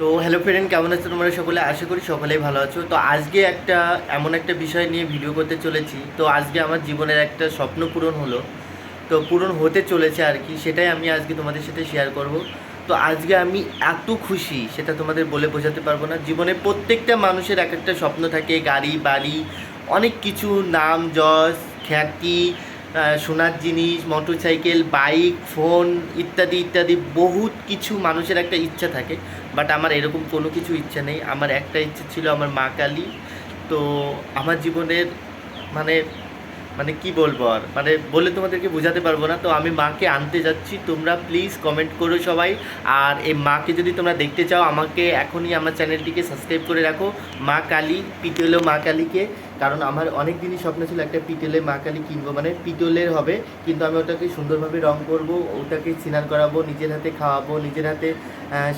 তো hello friend কেমন আছো তোমরা সকলে? আশা করি সকলেই ভালো আছো। তো আজকে একটা, এমন একটা বিষয় নিয়ে ভিডিও করতে চলেছি। তো আজকে আমার জীবনের একটা স্বপ্ন পূরণ হলো। তো পূরণ হতে চলেছে আর কি, সেটাই আমি আজকে তোমাদের সাথে শেয়ার করব। তো আজকে আমি এত খুশি, সেটা তোমাদের বলে বোঝাতে পারব না। জীবনে প্রত্যেকটা মানুষের এক একটা স্বপ্ন থাকে, গাড়ি, বাড়ি, অনেক কিছু, নাম, যশ, খ্যাতি সোনার জিনিস মোটরসাইকেল বাইক ফোন ইত্যাদি ইত্যাদি বহুত কিছু মানুষের একটা ইচ্ছা থাকে বাট আমার এরকম কোনো কিছু ইচ্ছা নেই। আমার একটা ইচ্ছা ছিল আমার মা কালী। তো আমার জীবনের মানে মানে কি বলব আর? মানে বলে তোমাদেরকে বোঝাতে পারব না, তো আমি মাকে আনতে যাচ্ছি। তোমরা প্লিজ কমেন্ট করো সবাই। আর এই মাকে যদি তোমরা দেখতে চাও, আমাকে এখনই আমার চ্যানেলটিকে সাবস্ক্রাইব করে রাখো। মা কালী পিতলেও মা কালীকে। কারণ আমার অনেক দিনই স্বপ্ন ছিল একটা পিতলের মা কালী কিনবো মানে পিতলের হবে, কিন্তু আমি ওটাকে সুন্দরভাবে রং করব, ওটাকে স্নান করাবো, নিজের হাতে খাওয়াবো, নিজের হাতে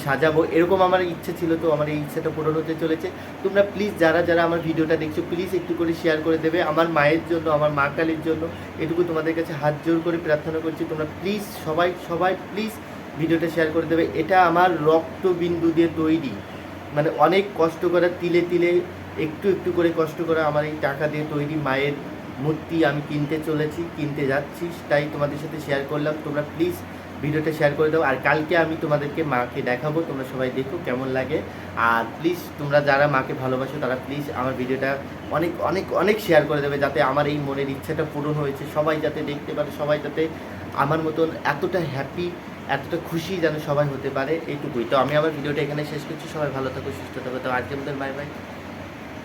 সাজাবো, এরকম আমার ইচ্ছে ছিল তো, আমার এই ইচ্ছাটা পূরণ হতে চলেছে। তোমরা প্লিজ যারা যারা আমার ভিডিওটা দেখছ প্লিজ একটু করে শেয়ার করে দেবে আমার মায়ের জন্য, আমার মা কালীর জন্য। এটুকু তোমাদের কাছে হাত জোর করে প্রার্থনা করছি, তোমরা প্লিজ সবাই সবাই প্লিজ ভিডিওটা শেয়ার করে দেবে। এটা আমার রক্তবিন্দু দিয়ে তৈরি। মানে অনেক কষ্ট করা তিলে তিলে একটু একটু করে কষ্ট করা আমার এই টাকা দিয়ে তৈরি মায়ের মূর্তি আমি কিনতে চলেছি, কিনতে যাচ্ছি, তাই তোমাদের সাথে শেয়ার করলাম। তোমরা প্লিজ ভিডিওটা শেয়ার করে দাও। আর কালকে আমি তোমাদেরকে মাকে দেখাবো। তোমরা সবাই দেখো কেমন লাগে। আর প্লিজ তোমরা যারা মাকে ভালোবাসো, তারা প্লিজ আমার ভিডিওটা অনেক অনেক অনেক শেয়ার করে দেবে যাতে আমার এই মনের ইচ্ছাটা পূরণ হয়েছে। সবাই যাতে দেখতে পারে, সবাই যাতে আমার মতন এতটা হ্যাপি এতটা খুশি যেন সবাই হতে পারে এইটুকুই তো আমি আমার ভিডিওটা এখানে শেষ করছি। সবাই ভালো থাকো, সুস্থ থাকো। তো আজকে মতন বাই বাই